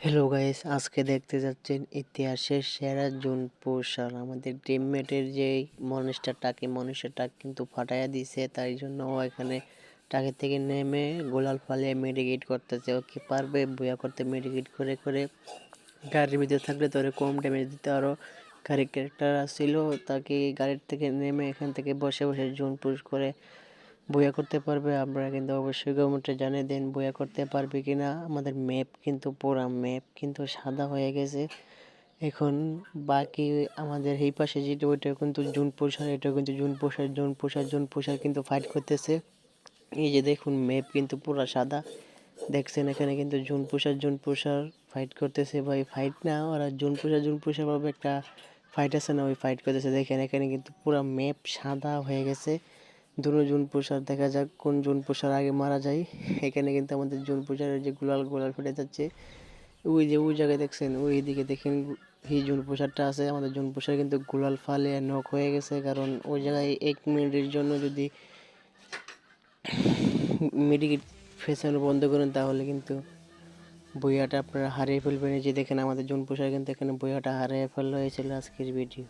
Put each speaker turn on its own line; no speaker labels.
Hello guys আজকে দেখতে যাচ্ছেন ইতিহাসের সেরা জুন পোষার আমাদের টিমমেটের যে মনিস্টারটাকে মনিস্টারটা কিন্তু ফাটাইয়া দিছে, তাই জন্য ও এখানে টাকে থেকে নেমে গোলাল ফালিয়ে মেডিকেট করতেছে। ও কি পারবে? বইয়া করতে মেডিকেট করে করে গাড়ির ভিতরে থাকলে তো ওরে কম ড্যামেজ দিতে আরও গাড়ির ক্যারেক্টার আসছিল তাকে গাড়ির থেকে নেমে এখান থেকে বসে বসে জুন পুশ করে বইয়া করতে পারবে আপনারা কিন্তু অবশ্যই কমেন্টে জানিয়ে দেন বইয়া করতে পারবে কি না আমাদের ম্যাপ কিন্তু পুরা ম্যাপ কিন্তু সাদা হয়ে গেছে। এখন বাকি আমাদের এই পাশে যেটা, ওইটা কিন্তু জুন পোষার এটা কিন্তু জুন পোষার জুন পোষার জুন পোষার কিন্তু ফাইট করতেছে। এই যে দেখুন ম্যাপ কিন্তু পুরা সাদা। দেখছেন এখানে কিন্তু জুন পোষার জুন পোষার ফাইট করতেছে ভাই ফাইট না, ওরা জুন পোষার জুন পোষার ভাবে একটা ফাইট আছে না, ওই ফাইট করতেছে। দেখেন এখানে কিন্তু পুরা ম্যাপ সাদা হয়ে গেছে। দুটো জুন প্রসার দেখা যাক কোন জুন প্রসার আগে মারা যায়। এখানে কিন্তু আমাদের জুন প্রসারের যে গোলাল গোলাল ফেটে যাচ্ছে, ওই যে ওই জায়গায় দেখছেন, ওই দিকে দেখেন এই জুন প্রসারটা আছে। আমাদের জুন প্রসার কিন্তু গোলাল ফালে নক হয়ে গেছে, কারণ ওই জায়গায় এক মিনিটের জন্য যদি মেডিকেট ফেসানো বন্ধ করেন, তাহলে কিন্তু বইয়াটা আপনারা হারিয়ে ফেলবেন। এই যে দেখেন, আমাদের জুন প্রসার কিন্তু এখানে বইয়াটা হারিয়ে ফেলা হয়েছিল আজকের ভিডিও।